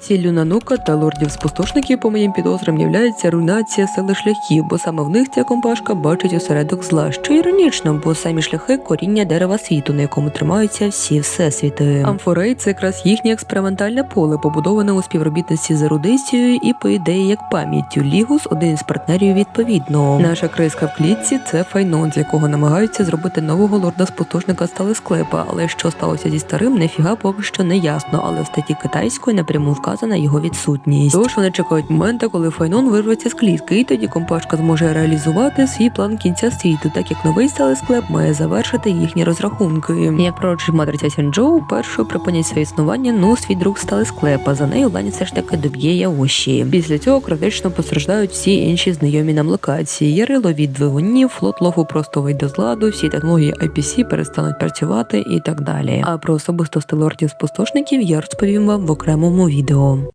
Ціллю нанука та лордів спустошників, по моїм підозрам, являється руйнація сили шляхів, бо саме в них ця компашка бачить осередок зла, що іронічно, бо самі шляхи коріння дерева світу, на якому тримаються всі всесвіти. Амфорей це якраз їхнє експериментальне поле, побудоване у співробітності з ерудицією і по ідеї як пам'яттю. Лігус один із партнерів відповідно. Наша криска в клітці це файнон, з якого намагаються зробити нового лорда спустошника сталесклепа. Але що сталося зі старим, нефіга поки що не ясно. Але в статті китайської напряму вказана його відсутність. Тож вони чекають моменту, коли файнон вирветься з клітки, і тоді компашка зможе реалізувати свій план кінця світу, так як новий сталесклеп має завершити їхні розрахунки. Як пророчить матриця Сінджоу, першою припинять своє існування ну свій друг сталесклепа. За нею Лані все ж таки доб'є Яоші. Після цього критично постраждають всі інші знайомі нам локації. Ярило від двигунів, флот лофу просто вийде з ладу, всі технології IPC перестануть працювати і так далі. А про особистості лордів спустошників я розповім вам в окремому відео днем.